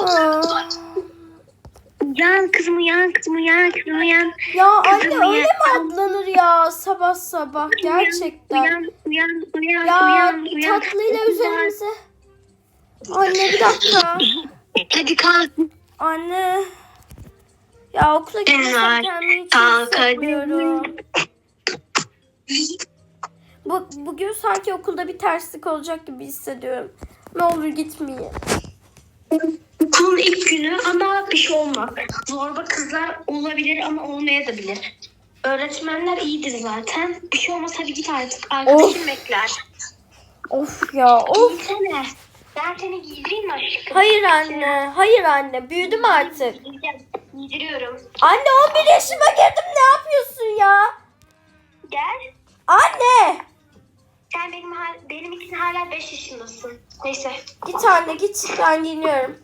Aa. Uyan kızım uyan kızım uyan kızım uyan. Ya anne Kızım öyle ya. mi atlanır ya sabah sabah gerçekten. Uyan uyan uyan Ya uyan uyan. tatlıyla üzerimize. Anne bir dakika. Hadi kalk. Anne. Ya okula Bunlar kendimi hiç hissetmiyorum. Bu, bugün sanki okulda bir terslik olacak gibi hissediyorum. Ne olur gitmeyeyim. Okulun ilk günü ama bir şey olmaz. Zorba kızlar olabilir ama olmayabilir. Öğretmenler iyidir zaten. Bir şey olmaz hadi git artık. Arkadaşım bekler. Of ya of. Giysene. Ben seni giydireyim mi aşkım? Hayır anne. Hayır anne. Büyüdüm artık. Giydiriyorum. Anne 11 yaşıma girdim. Ne yapıyorsun ya? Gel. Anne. Sen benim benim için hala 5 yaşındasın. Neyse. Git anne git. Ben giyiniyorum.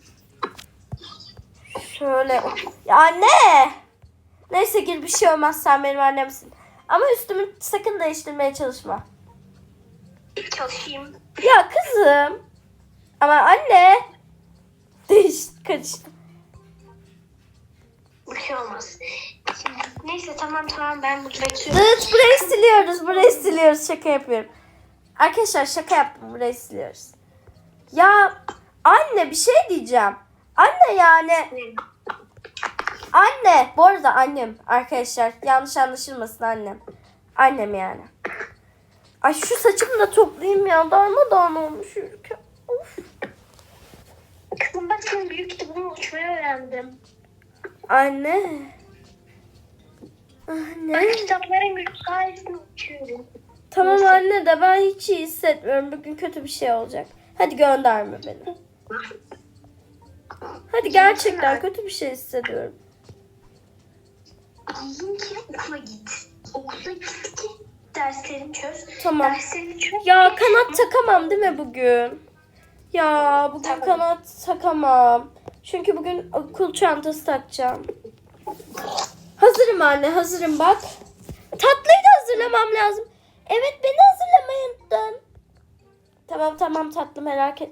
Şöyle. Ya anne. Neyse gir bir şey olmaz. Sen benim annemsin. Ama üstümü sakın değiştirmeye çalışma. Çalışayım. Ya kızım. Ama anne. Değiş karıştı. Bir şey olmaz. Şimdi, neyse tamam tamam ben burada bekliyorum. Evet burayı siliyoruz. Burayı siliyoruz. Şaka yapıyorum. Arkadaşlar şaka yaptım. Burayı siliyoruz. Ya anne bir şey diyeceğim. Anne yani. Anne. Bu arada annem. Arkadaşlar yanlış anlaşılmasın annem. Annem yani. Ay şu saçımı da toplayayım ya. Darmadağın olmuş ülke. Of. Kızım bak senin büyük kitabını uçmayı öğrendim. Anne. Anne. Ben kitapların sayesinde uçuyorum. Tamam anne de ben hiç iyi hissetmiyorum. Bugün kötü bir şey olacak. Hadi gönderme beni. Hadi gerçekten kötü bir şey hissediyorum. Giyin ki okula git. Okula git ki derslerini çöz. Tamam. Derslerini çöz. Ya kanat takamam değil mi bugün? Ya bugün Tamam. kanat takamam. Çünkü bugün okul çantası takacağım. Hazırım anne hazırım bak. Tatlıyı da hazırlamam lazım. Evet beni hazırlamayı unuttun. Tamam tamam tatlı merak et.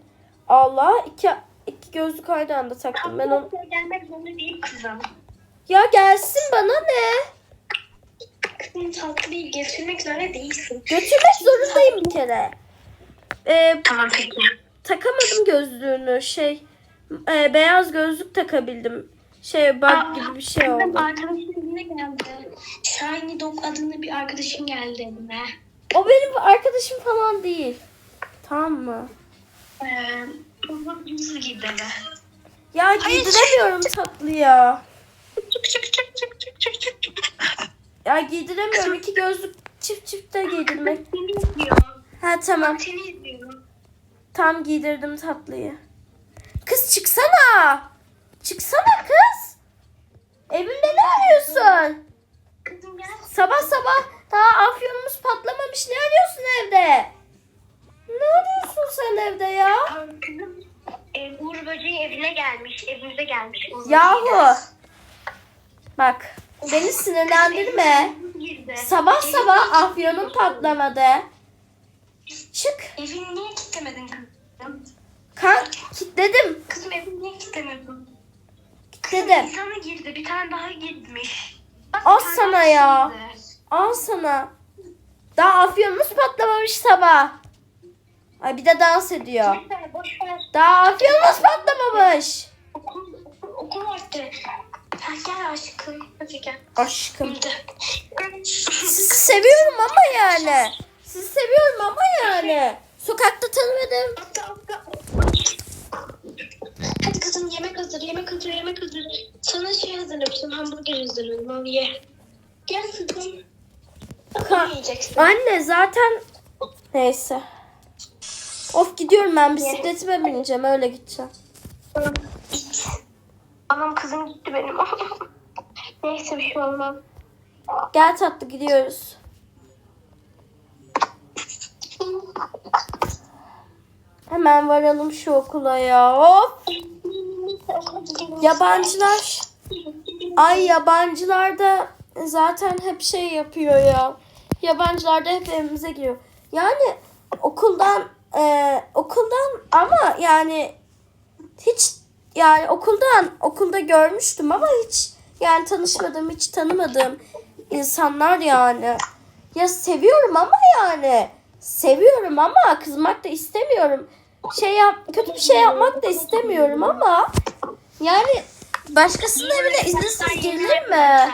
Allah iki, iki gözlük aynı anda taktım. Ben onu... Gelmek zorunda değil kızım. Ya gelsin bana ne? Kızım tatlıyı getirmek zorunda değilsin. Götürmek zorundayım bir kere. Ee, Tamam peki. takamadım gözlüğünü şey e, beyaz gözlük takabildim şey bug Aa, gibi bir şey oldu. arkadaşım evine geldi. Shiny Dog adında bir arkadaşım geldi evine. o benim arkadaşım falan değil. Tamam mı? Ee, ya giydiremiyorum tatlı ya Çık çık çık çık çık çık çık çık. ya giydiremiyorum. İki gözlük çift çift de giydirmek. Seni ha tamam. Seni tam giydirdim tatlıyı. Kız çıksana. Çıksana kız evimde ne arıyorsun Kızım gel. Sabah sabah daha afyonumuz patlamamış. Ne arıyorsun evde? Ne arıyorsun sen evde ya? Kızım e, Uğur Böceği evine gelmiş. Evimize gelmiş. Uğur Yahu. Bak beni sinirlendirme. Sabah sabah afyonum patlamadı. Çık. Evini niye kilitlemedin kızım? Kan kilitledim. Kızım evini niye kilitlemedin? Kilitledim. İnsanı girdi. Bir tane daha girmiş. Bak, Al sana ya. girdi. Al sana. Daha afyonumuz patlamamış sabah. Ay bir de dans ediyor. Daha afyonumuz patlamamış. Okul, okul. Ha, gel aşkım. Hadi gel. Aşkım. Sizi seviyorum ama yani. Sizi seviyorum ama yani. Sokakta tanımadım. Hadi kızım yemek hazır, yemek hazır, yemek hazır. Sana şey hazırlamıştım, hamburger hazırladım, al ye. Gel kızım. Yiyeceksin? Anne zaten neyse. Of gidiyorum ben bisikletime bineceğim öyle gideceğim. Anam kızım gitti benim. Neyse bir şey olmaz. Gel tatlı gidiyoruz. Hemen varalım şu okula ya. Of yabancılar. Ay yabancılar da zaten hep şey yapıyor ya. Yabancılar da hep evimize giriyor. Yani okuldan e, okuldan ama yani hiç yani okuldan okulda görmüştüm ama hiç yani tanışmadığım hiç tanımadığım insanlar yani. Ya seviyorum ama yani seviyorum ama kızmak da istemiyorum. Şey yap kötü bir şey yapmak da istemiyorum ama yani başkasının evine izinsiz girilir mi?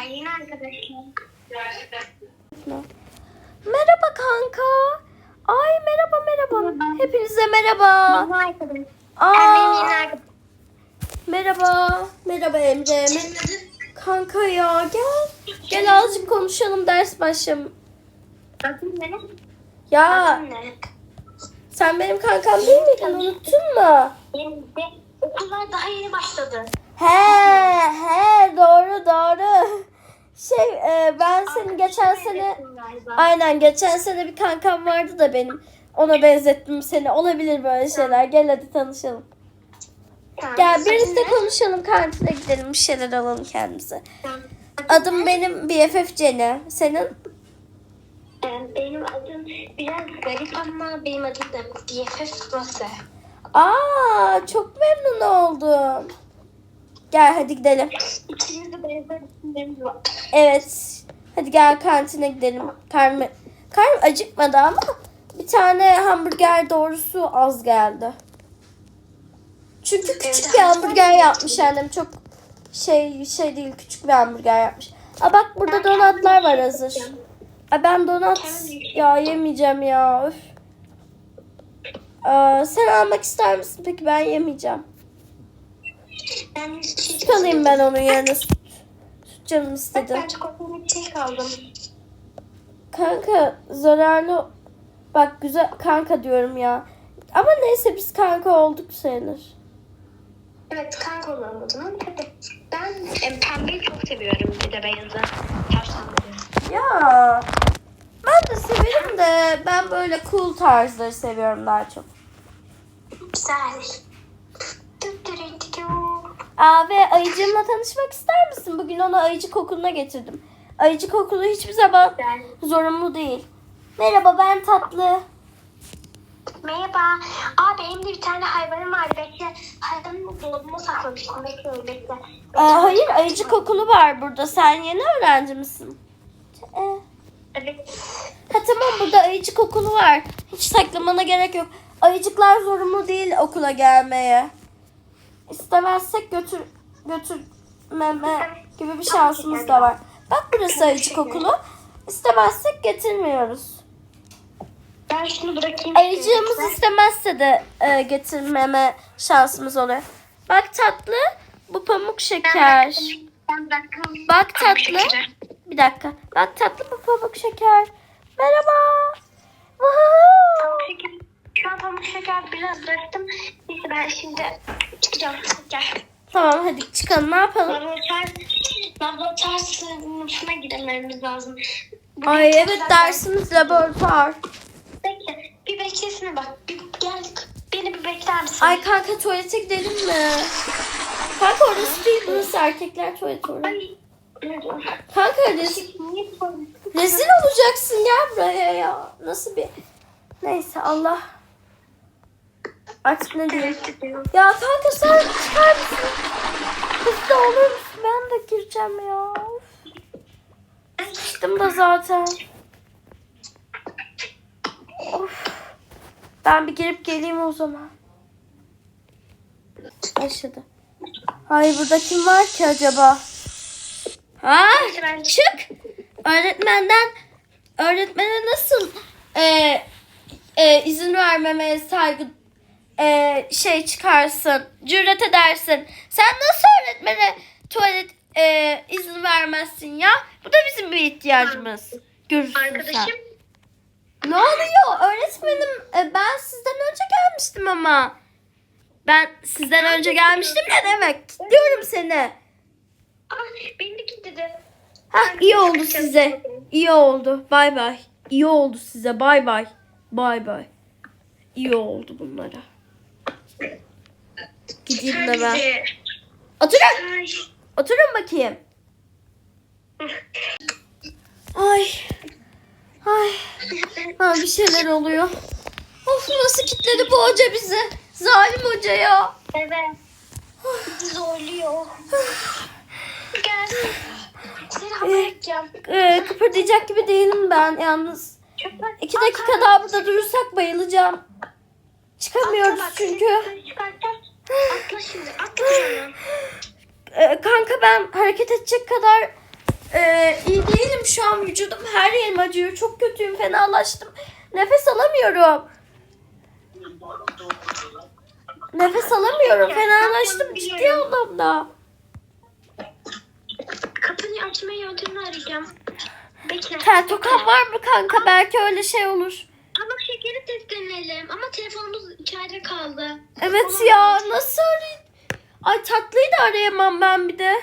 Merhaba kanka. Ay merhaba merhaba. Hepinize merhaba. Aa, merhaba. Merhaba Emre. Kanka ya gel. Gel azıcık konuşalım ders başlam. Ya sen benim kankam değil miydin unuttun mu? Okullar daha yeni başladı. He he doğru doğru. Şey e, ben senin geçen sene Galiba. aynen geçen sene bir kankam vardı da benim. Ona benzettim seni. Olabilir böyle şeyler. Gel hadi tanışalım. Tamam. Gel birlikte konuşalım kantine gidelim bir şeyler alalım kendimize. Tamam. Adım benim BFF Cene. Senin? Ee, Benim adım biraz garip ama benim adım da BFF Rose. Aa çok memnun oldum. Gel hadi gidelim. İkimiz de benzer isimlerimiz var. Evet. Hadi gel kantine gidelim. Karnım, karnım acıkmadı ama bir tane hamburger doğrusu az geldi. Çünkü küçük bir hamburger yapmış annem. Çok şey şey değil küçük bir hamburger yapmış. Aa bak burada donatlar var hazır. Aa, ben donat ya yemeyeceğim ya. Üf. Aa, sen almak ister misin? Peki ben yemeyeceğim. Ben Süt alayım ben onun yerine. Süt, süt canım istedi. Ben çikolatalı bir şey kaldım. Kanka zararlı bak güzel kanka diyorum ya. Ama neyse biz kanka olduk sayılır. Evet kanka olalım o zaman. Hadi. Ben e, pembeyi çok seviyorum bir de beyazı. Tavşanları. Ya ben de severim de ben böyle cool tarzları seviyorum daha çok. Güzel. Tut tut tut. Aa ve ayıcığımla tanışmak ister misin? Bugün onu ayıcık okuluna getirdim. Ayıcık okulu hiçbir zaman zorunlu değil. Merhaba ben tatlı. Merhaba. Aa benim de bir tane hayvanım var. Bekle. Hayvanımı dolabıma saklamıştım. Bekle bekle. Aa, hayır ayıcık okulu var burada. Sen yeni öğrenci misin? Ee, Evet. Ha tamam burada ayıcık okulu var. Hiç saklamana gerek yok. Ayıcıklar zorunlu değil okula gelmeye. İstemezsek götür götürmeme gibi bir şansımız da var. Bak burası ayıcık okulu. İstemezsek getirmiyoruz. Ben şunu bırakayım. Ayıcığımız istemezse de e, getirmeme şansımız oluyor. Bak tatlı bu pamuk şeker. Bak tatlı. Bir dakika. Bak tatlı bu pamuk şeker. Merhaba. Woohoo. Şu an pamuk şeker biraz bıraktım. Neyse ben şimdi çıkacağım. Gel. Tamam hadi çıkalım ne yapalım? Laboratuvar, laboratuvar sınıfına girmemiz lazım. Bugün Ay evet dersimiz laboratuvar. Bekle. Bir beklesene bak. Bir gel. Beni bir bekler misin? Ay kanka tuvalete gidelim mi? Kanka orası değil burası erkekler tuvaleti orası. Ay. Kanka rezil, Niye sorun? rezil olacaksın gel buraya ya. Nasıl bir... Neyse Allah. Artık ne diyeyim. Ya kanka sen çıkar mısın? Hızlı olur musun? Ben de gireceğim ya. Of. Sıçtım da zaten. Of. Ben bir girip geleyim o zaman. Yaşadı. Ay burada kim var ki acaba? Ha? Çık. Öğretmenden öğretmene nasıl e, e, izin vermemeye saygı e, şey çıkarsın, cüret edersin. Sen nasıl öğretmene tuvalet e, izin vermezsin ya? Bu da bizim bir ihtiyacımız. Görürsün sen. arkadaşım Ne oluyor? Öğretmenim e, ben sizden önce gelmiştim ama. Ben sizden önce gelmiştim ne demek? Diyorum seni. Aa, beni de kilitledi. Ha iyi oldu size. İyi oldu. Bay bay. İyi oldu size. Bay bay. Bay bay. İyi oldu bunlara. Gideyim de ben. Bizi- Oturun. Ay. Oturun bakayım. Ay. Ay. Ha, bir şeyler oluyor. Of. Nasıl kitledi bu hoca bizi. Zalim hoca ya. Evet. Zorluyor. Gel. Seni haber edeceğim. Ee, kıpırdayacak gibi değilim ben yalnız. Çöpler. İki dakika daha burada durursak bayılacağım. Çıkamıyoruz bak, çünkü. seni Çıkartacağım. Atla şimdi. Atla canım. Ee, kanka ben hareket edecek kadar e, iyi değilim şu an vücudum her yerim acıyor. Çok kötüyüm fenalaştım. Nefes alamıyorum. Nefes alamıyorum fenalaştım ciddi anlamda. Kapıyı açma yöntemini arayacağım. Bekle. Tel tokan var mı kanka belki öyle şey olur. Ama şekeri testlenelim. Ama telefonumuz içeride kaldı. Evet ya nasıl arayayım? Ay tatlıyı da arayamam ben bir de.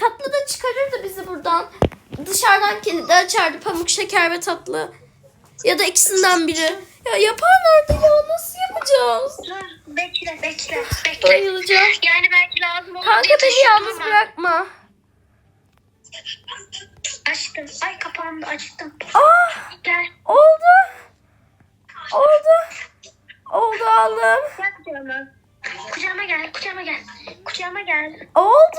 Tatlı da çıkarırdı bizi buradan. Dışarıdan kilidi açardı pamuk şeker ve tatlı. Ya da ikisinden biri. Ya yaparlardı ya nasıl yapacağız? Dur bekle bekle bekle. Bayılacağım. Yani belki lazım olur Kanka beni yalnız ama. bırakma. Açtım. Ay kapandı açtım. Ah Gel. oldu. Oldu. Oldu Allah'ım. Gel kucağıma. Gel. Kucağıma gel. Kucağıma gel. Oldu.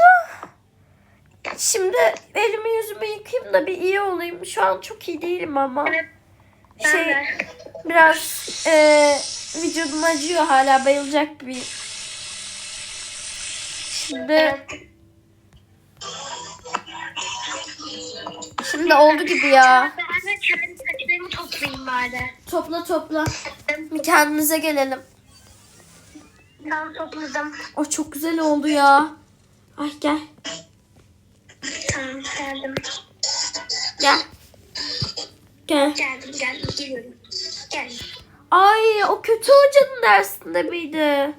Şimdi elimi yüzümü yıkayayım da bir iyi olayım. Şu an çok iyi değilim ama. Evet. Ben Şey de. biraz e, vücudum acıyor hala bayılacak gibi. Şimdi Evet. şimdi oldu gibi ya. Ben de kendi saçlarımı toplayayım bari. Topla topla. Bir kendimize gelelim. Tamam topladım. O çok güzel oldu ya. Ay gel. Tamam geldim. Gel. Gel. Geldim geldim. Geliyorum. Gel. Ay o kötü hocanın dersinde miydi?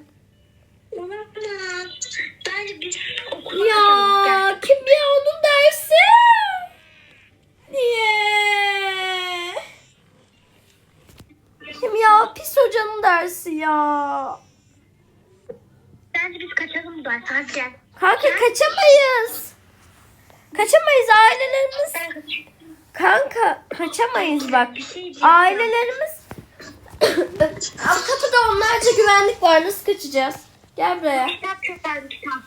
Bence biz okula Ya gidelim. Gel. kimya onun dersi. Niye? Kimya pis hocanın dersi ya. Bence biz kaçalım bu dersi. Hadi gel. Kanka kaçamayız. Kaçamayız ailelerimiz. Ben kaçıyorum. Kanka kaçamayız bak. Şey. Ailelerimiz Ama kapıda onlarca güvenlik var. Nasıl kaçacağız? Gel buraya. Kitap bir kitap.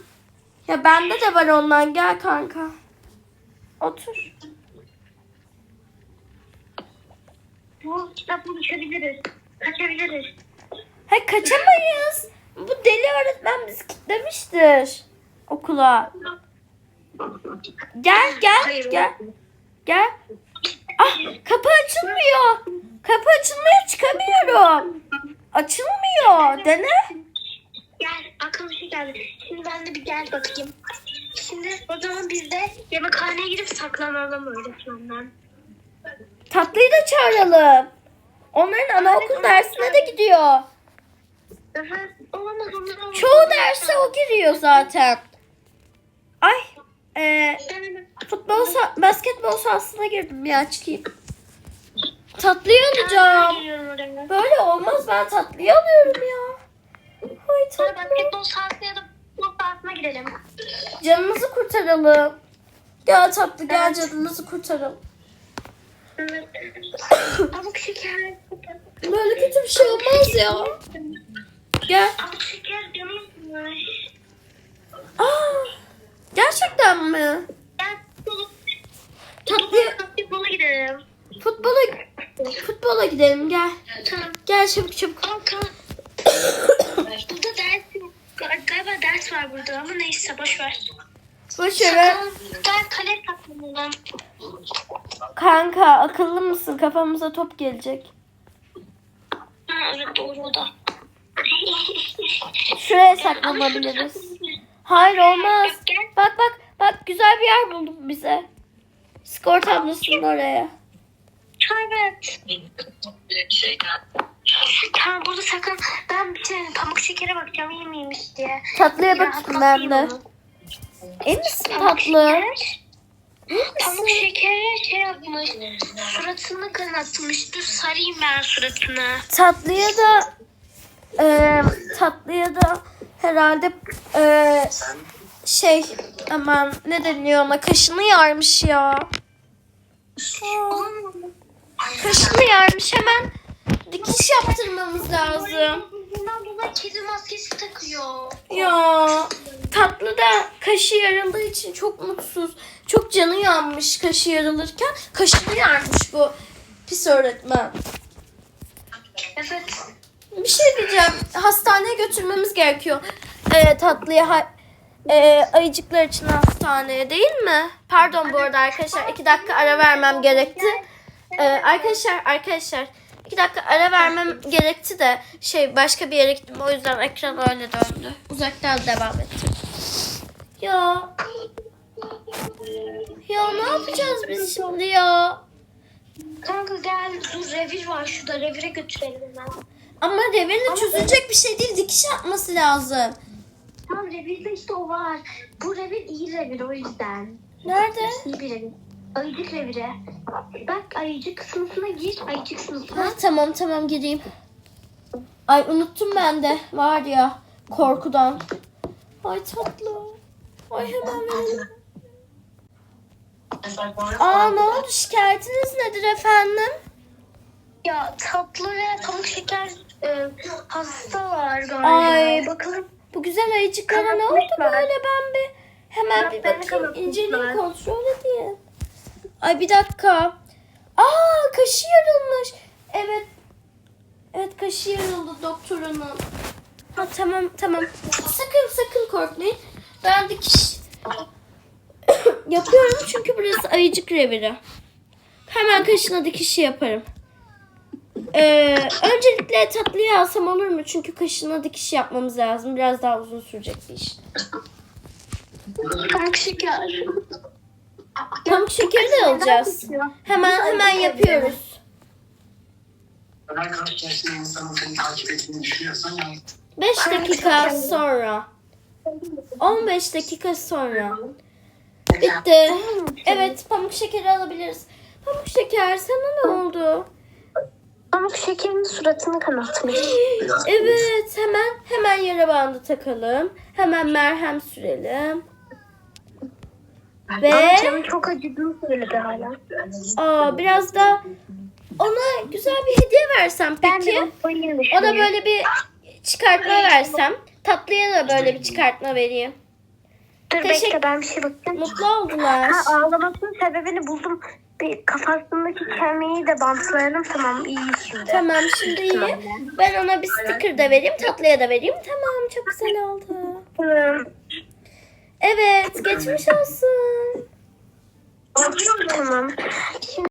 Ya bende de var ondan. Gel kanka. Otur. Bu kitapla uçabiliriz. Kaçabiliriz. He kaçamayız. Bu deli öğretmen bizi kilitlemiştir. Okula. Gel gel Hayır. gel. Gel. Ah kapı açılmıyor. Kapı açılmıyor çıkamıyorum. Açılmıyor. Dene. Gel aklıma şey geldi. Şimdi ben de bir gel bakayım. Şimdi o zaman biz de yemekhaneye gidip saklanalım öğretmenden. Tatlıyı da çağıralım. Onların anaokul dersine de gidiyor. Evet. Olamaz onlar olmaz. Çoğu derse o giriyor zaten. Ay. E, futbol sa- basketbol sahasına girdim ya çıkayım. Tatlıyı alacağım. Böyle olmaz ben tatlıyı alıyorum ya. Ay tatlı. basketbol sahasına ya da futbol sahasına. Canımızı kurtaralım. Gel tatlı gel canımızı kurtaralım. Böyle kötü bir şey olmaz ya. Gel. Pamuk şeker canım yanmış. Aa, gerçekten mi? Tatlı Basketbola gidelim. futbola futbola gidelim gel. Tamam. Gel çabuk çabuk. Kanka. burada ders yok. Galiba ders var burada ama neyse boş ver. Boş ver. Sakın, Gel kale saklanalım. Kanka akıllı mısın? Kafamıza top gelecek. Ha, evet doğru o da. Şuraya saklanabiliriz. Hayır olmaz. Bak bak bak güzel bir yer buldum bize. Skor tablosunun oraya. Evet. Tamam burada sakın. Ben bir şey pamuk şekere bakacağım iyi miymiş diye. Tatlıya bakayım ben de. İyi misin Pamuk tatlı? şeker. Pamuk şekere şey yapmış. Suratını kanatmış. Dur sarayım ben suratını. Tatlıya da e, tatlıya da herhalde e, şey aman ne deniyor ona kaşını yarmış ya. Kaşını yarmış hemen dikiş yaptırmamız lazım. Kedi maskesi takıyor. Ya tatlı da kaşı yarıldığı için çok mutsuz. Çok canı yanmış kaşı yarılırken. Kaşını yarmış bu pis öğretmen. Evet. Bir şey diyeceğim. Hastaneye götürmemiz gerekiyor. Ee, tatlıya ha- ee, ayıcıklar için hastaneye değil mi? Pardon bu arada arkadaşlar. iki dakika ara vermem gerekti. Ee, arkadaşlar arkadaşlar iki dakika ara vermem gerekti de şey başka bir yere gittim. O yüzden ekran öyle döndü. Uzaktan devam ettim. Ya. Ya ne yapacağız biz şimdi ya? Kanka gel dur revir var şurada revire götürelim hemen. Ama revirle çözülecek bir şey değil. Dikiş yapması lazım. Tamam revirde işte o var. Bu revir iyi revir o yüzden. Nerede? İyi bir revir. Ayıcık revire. Bak ayıcık sınıfına gir. Ayıcık sınıfına. Ha, tamam tamam gireyim. Ay unuttum ben de. Var ya korkudan. Ay tatlı. Ay hemen verelim. Aa ne oldu şikayetiniz nedir efendim? Ya tatlı ve pamuk şeker hasta var galiba. Ay. bakalım. Bu güzel ayıcıklara ne oldu Kanatmışlar. böyle ben bir hemen bir bakayım inceleyeyim kontrol edeyim. Ay bir dakika. Aa kaşı yarılmış. Evet. Evet kaşı yarıldı doktorunun. Ha, tamam tamam. Sakın sakın korkmayın. Ben dikiş yapıyorum çünkü burası ayıcık reviri. Hemen kaşına dikişi yaparım. Ee, öncelikle tatlıyı alsam olur mu? Çünkü kaşına dikiş yapmamız lazım. Biraz daha uzun sürecek bir iş. Pamuk şeker. Pamuk şekeri de alacağız. Hemen hemen yapıyoruz. Ömer karşılaştığı insanın seni takip ettiğini düşünüyorsan yani 5 dakika sonra. 15 dakika sonra. Bitti. Evet pamuk şekeri alabiliriz. Pamuk şeker sana ne oldu? Pamuk şekerin suratını kanatmış. Evet hemen hemen yara bandı takalım. Hemen merhem sürelim. Ve Ama canım çok acıdığını söyledi hala. aa, biraz da ona güzel bir hediye versem Ben peki. Ona böyle bir çıkartma versem. Tatlıya da böyle bir çıkartma vereyim. Dur Teşekkür- bekle ben bir şey bakayım. Mutlu oldular. Ha, ağlamasının sebebini buldum. Bir kafasındaki kemiği de bantlayalım. Tamam iyi şimdi. Tamam şimdi iyi. Ben ona bir sticker da vereyim. Tatlıya da vereyim. Tamam çok güzel oldu. Tamam. Evet geçmiş olsun. Tamam. Şimdi